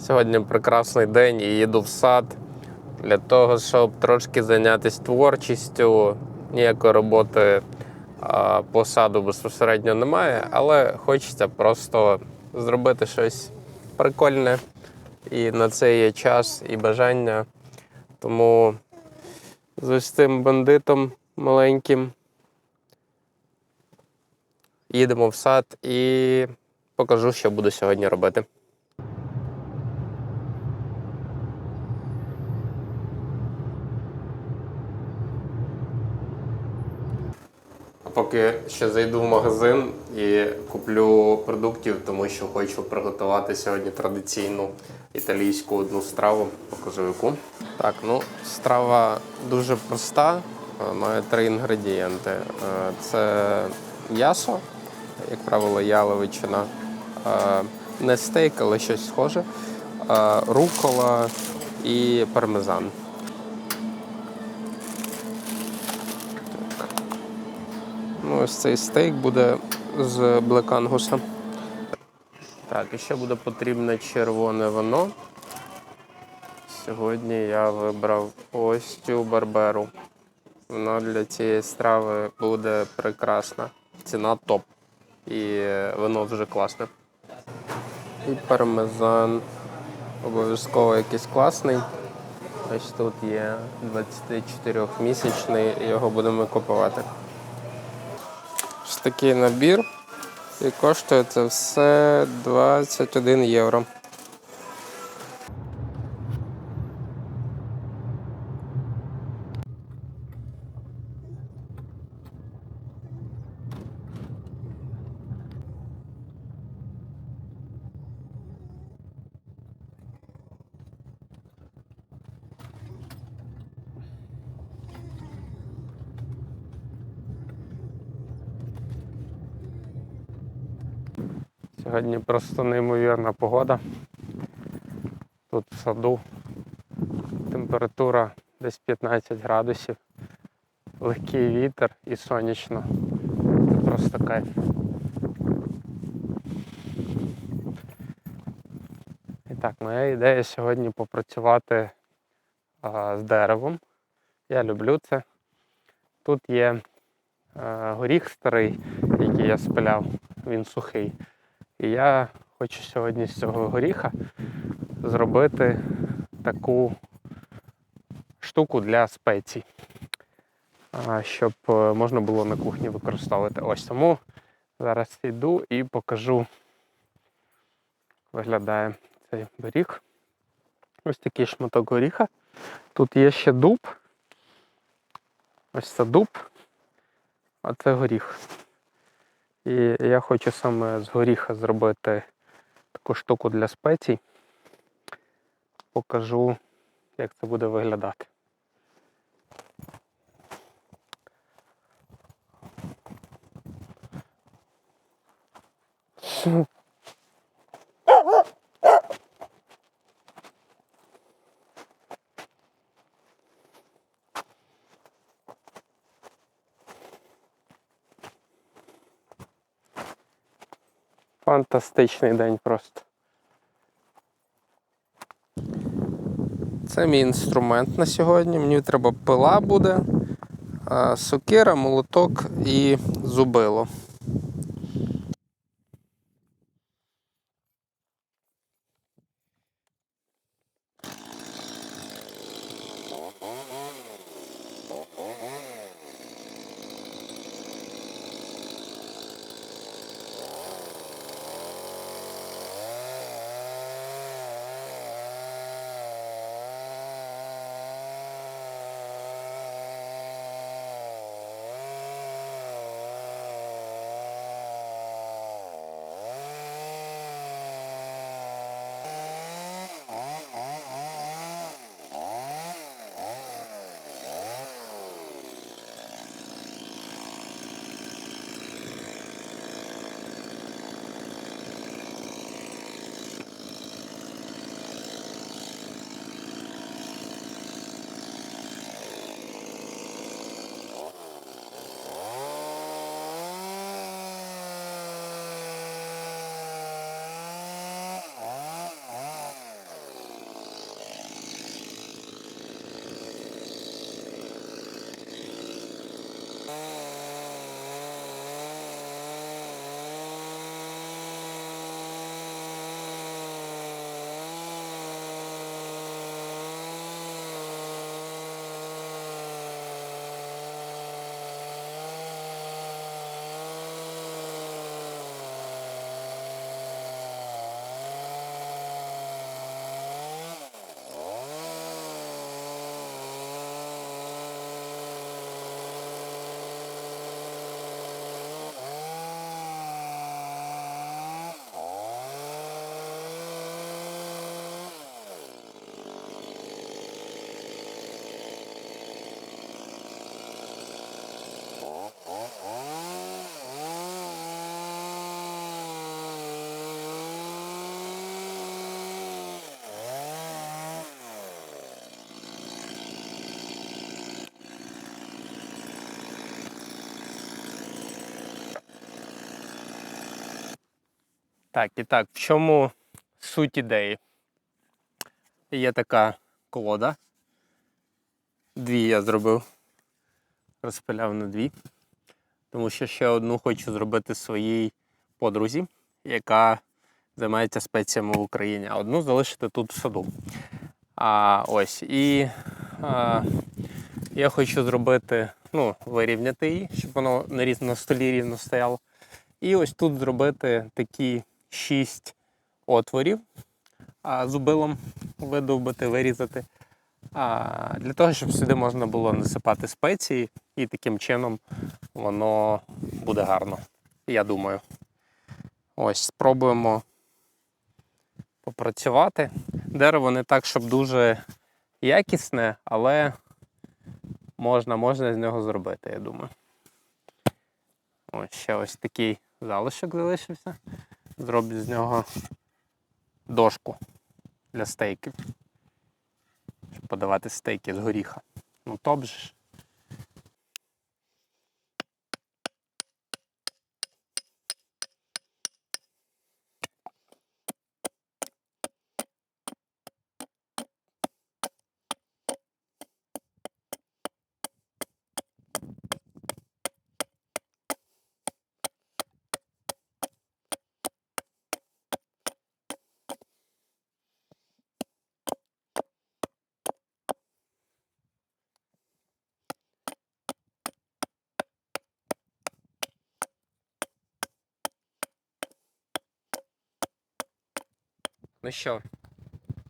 Сьогодні прекрасний день і їду в сад для того, щоб трошки зайнятися творчістю. Ніякої роботи по саду безпосередньо немає, але хочеться просто зробити щось прикольне. І на це є час і бажання. Тому з ось цим бандитом маленьким їдемо в сад і покажу, що буду сьогодні робити. Поки ще зайду в магазин і куплю продуктів, тому що хочу приготувати сьогодні традиційну італійську одну страву. Покажу яку. Так, ну страва дуже проста. е, Має три інгредієнти: Е, це м'ясо, як правило, яловичина, е, не стейк, але щось схоже, рукола і пармезан. Ось цей стейк буде з блекангуса. Так, і ще буде потрібне червоне вино. Сьогодні я вибрав ось цю барберу. Вона для цієї страви буде прекрасна. Ціна топ. І вино дуже класне. І пармезан. Обов'язково якийсь класний. Ось тут є 24-місячний, його будемо купувати. Такий набір. І коштує це все 21 євро. Сьогодні просто неймовірна погода. Тут в саду температура десь 15 градусів, легкий вітер і сонячно. Це просто кайф. І так, моя ідея сьогодні попрацювати а, з деревом. Я люблю це. Тут є а, горіх старий, який я спиляв, він сухий. І я хочу сьогодні з цього горіха зробити таку штуку для спецій, щоб е, можна було на кухні використовувати. Ось тому зараз йду і покажу, виглядає цей горіх. Ось такий шматок горіха. Тут є ще дуб. Ось це дуб, а це горіх. І я хочу саме з горіха зробити таку штуку для спецій. Покажу, як це буде виглядати. Фантастичний день просто. Це мій інструмент на сьогодні. Мені треба пила буде, сокира, молоток і зубило. Так, і так, в чому суть ідеї? Є така колода. Дві я зробив. Розпиляв на дві. Тому що ще одну хочу зробити своїй подрузі, яка займається спеціями в Україні, а одну залишити тут в саду. А, ось. І а, я хочу зробити, ну, вирівняти її, щоб воно на, різ- на столі рівно стояло. І ось тут зробити такі шість отворів, а зубилом видовбити, вирізати. А, для того, щоб сюди можна було насипати спеції, і таким чином воно буде гарно. Я думаю. Ось, спробуємо попрацювати. Дерево не так, щоб дуже якісне, але можна, можна з нього зробити, я думаю. Ось ще ось такий залишок залишився. Зроблю з нього дошку для стейків. Щоб подавати стейки з горіха. Ну топ же ж. Ну що,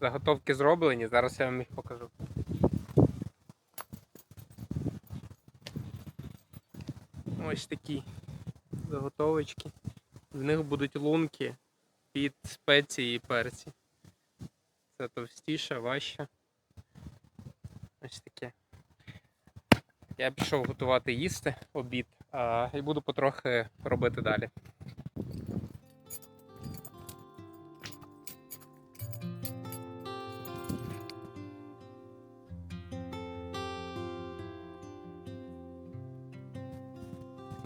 заготовки зроблені, зараз я вам їх покажу. Ось такі заготовочки. В них будуть лунки під спеції і перці. Це товстіше, важче. Ось таке. Я пішов готувати їсти обід а, і буду потрохи робити далі.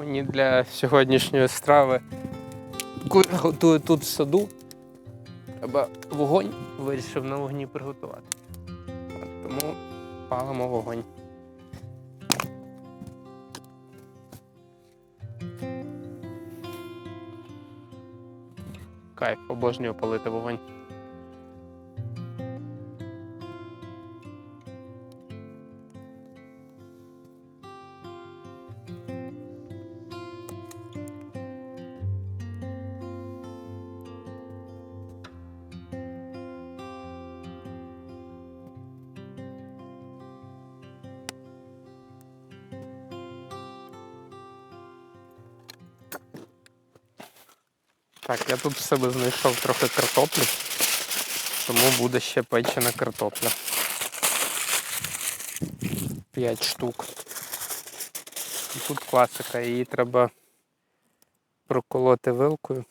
Мені для сьогоднішньої страви, коли готую тут в саду, треба вогонь вирішив на вогні приготувати. Тому палимо вогонь. Кайф, обожнюю палити вогонь. Так, я тут в себе знайшов трохи картоплі, тому буде ще печена картопля. 5 штук. І Тут класика, її треба проколоти вилкою.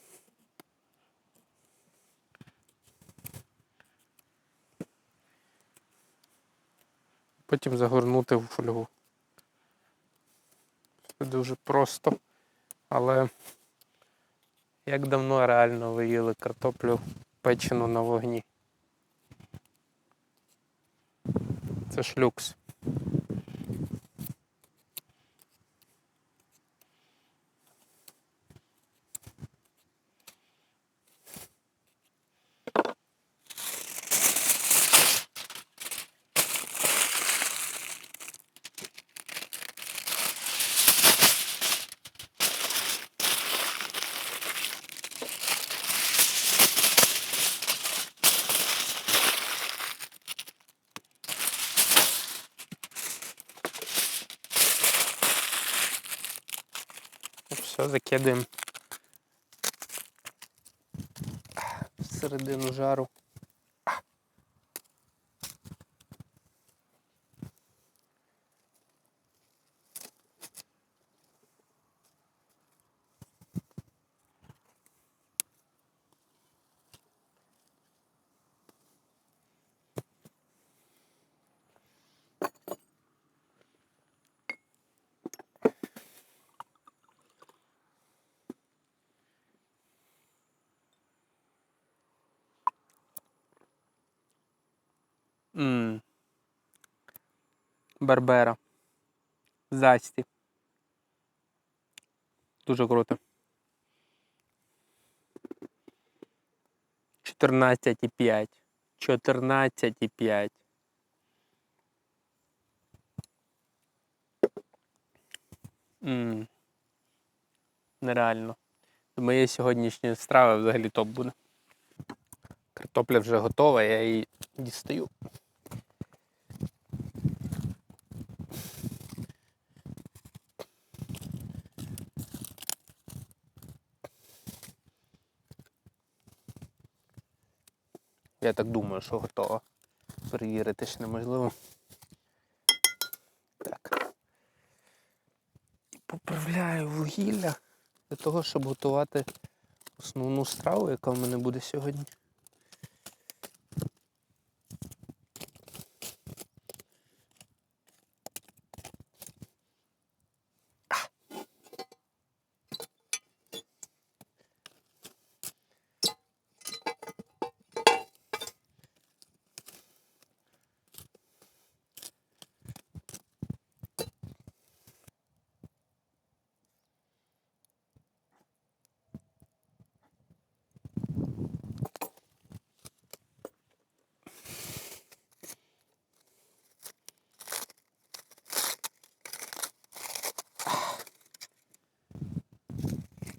Потім загорнути в фольгу. Це дуже просто, але як давно реально ви їли картоплю печену на вогні? Це ж люкс. Все, закидуємо всередину жару. Барбера. Засті. Дуже круто. 14,5. 14,5. Ммм. Нереально. До моєї сьогоднішньої страви взагалі топ буде. Картопля вже готова, я її дістаю. Так думаю, що готова. Перевірити ж неможливо. Так. Поправляю вугілля для того, щоб готувати основну страву, яка в мене буде сьогодні.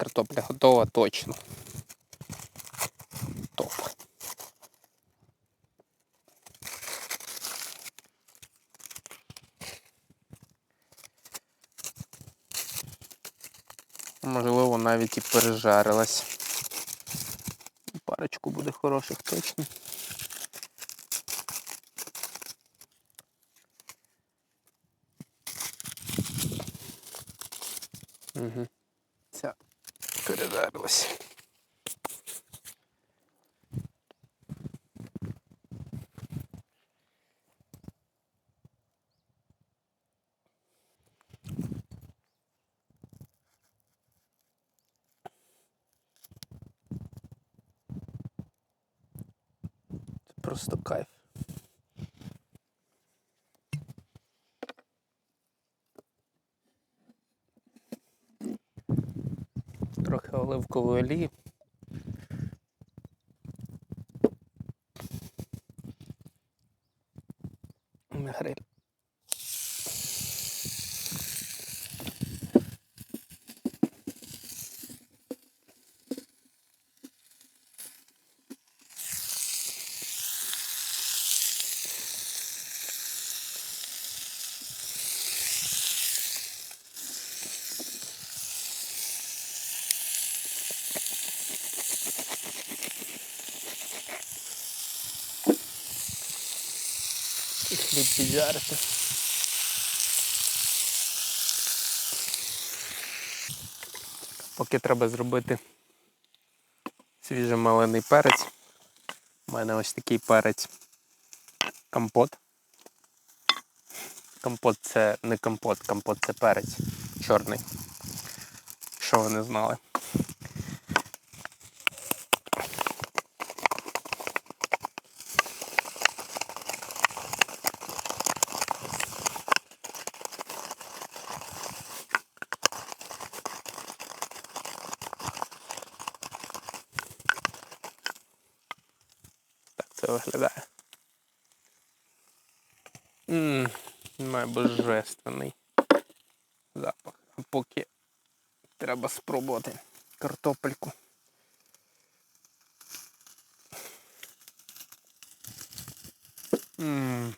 Картопля готова точно. Топ. Можливо, навіть і пережарилась. Парочку буде хороших точно. Угу. Ця пережарилась. Це просто кайф. Трохи оливкової олії. На гриль. І хліб. Поки треба зробити свіжемелений перець. У мене ось такий перець компот. Компот це не компот, компот це перець чорний. Що ви не знали. Так це виглядає. Ммм, має божественний запах. А поки треба спробувати картопельку. Ммм.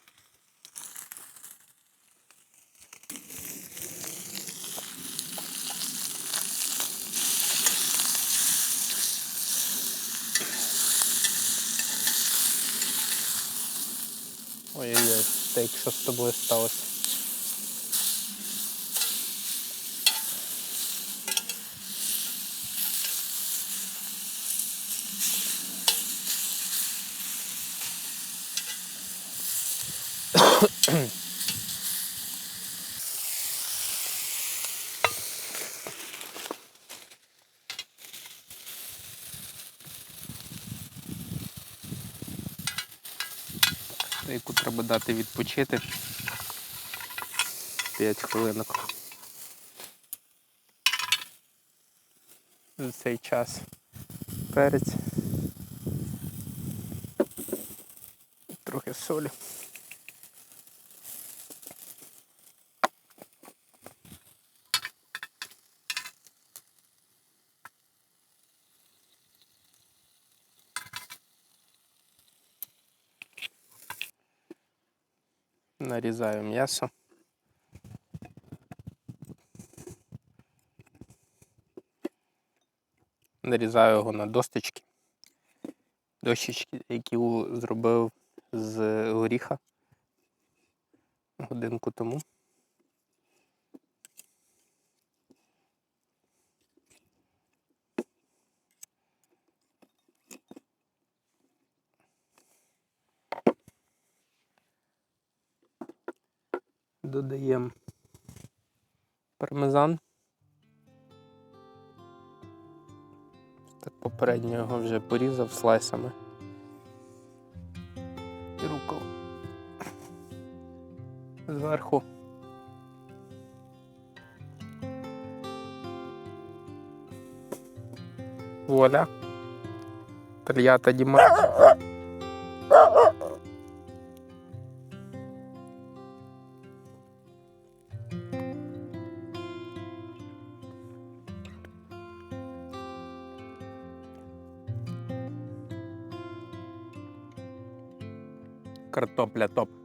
стейк, що з тобою сталося. Треба дати відпочити 5 хвилинок. За цей час перець. Трохи солі. Нарізаю м'ясо. Нарізаю його на досточки. Дощечки, які зробив з горіха годинку тому. Додаємо пармезан. Так попередньо його вже порізав слайсами. І руку зверху. Вуаля. Тольята Діма. Картопля топ.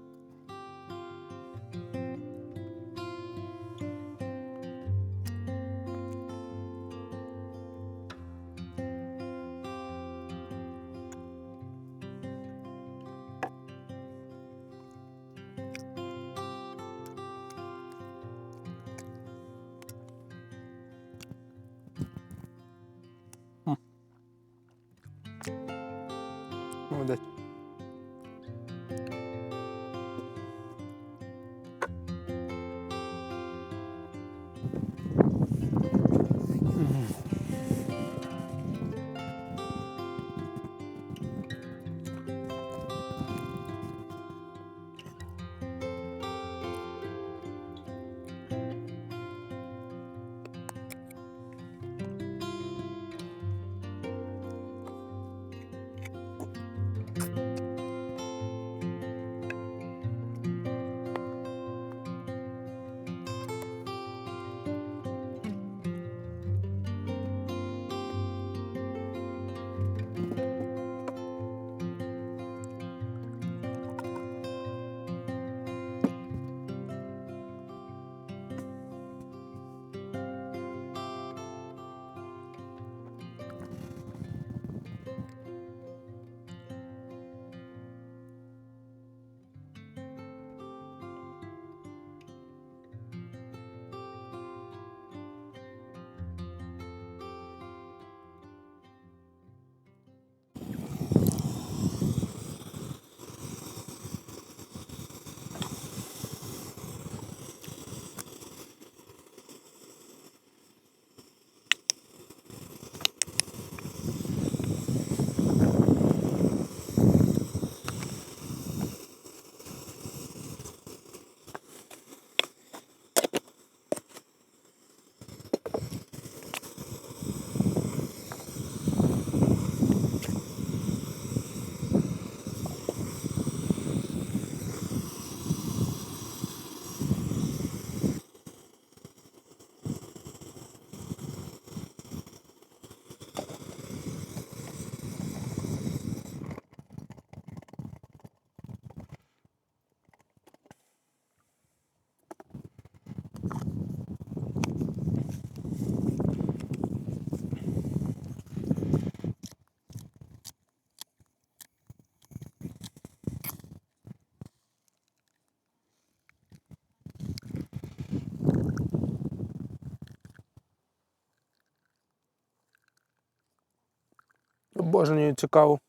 Обожнюю цю каву.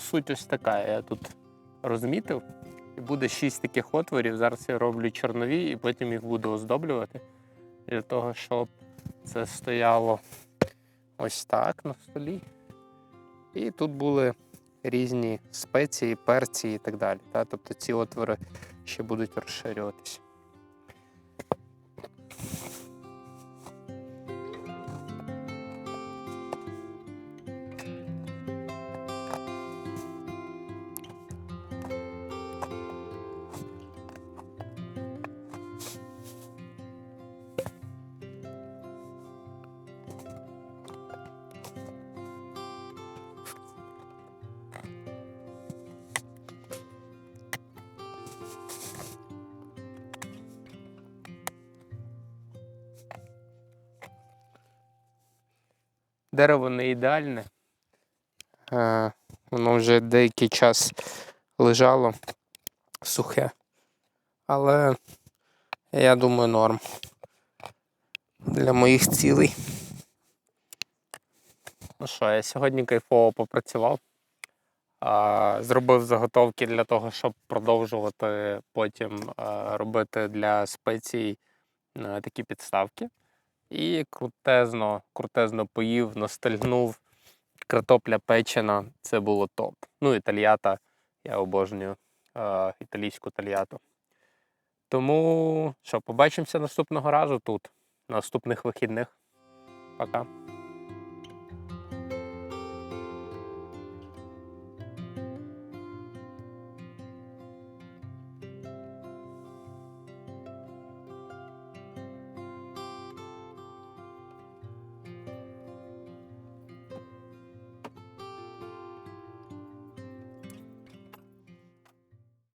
Суть ось така. Я тут розмітив. І буде шість таких отворів. Зараз я роблю чорнові і потім їх буду оздоблювати. Для того, щоб це стояло ось так на столі. І тут були різні спеції, перці і так далі. Тобто ці отвори ще будуть розширюватися. Дерево не ідеальне. Е, Воно вже деякий час лежало сухе. Але я думаю, норм. Для моїх цілей. Ну що, я сьогодні кайфово попрацював. Зробив заготовки для того, щоб продовжувати потім робити для спецій е, такі підставки. І крутезно, крутезно поїв, настальнув. Картопля печена, це було топ. Ну, і я обожнюю е, італійську тальяту. Тому що, побачимося наступного разу тут, на наступних вихідних. Пока.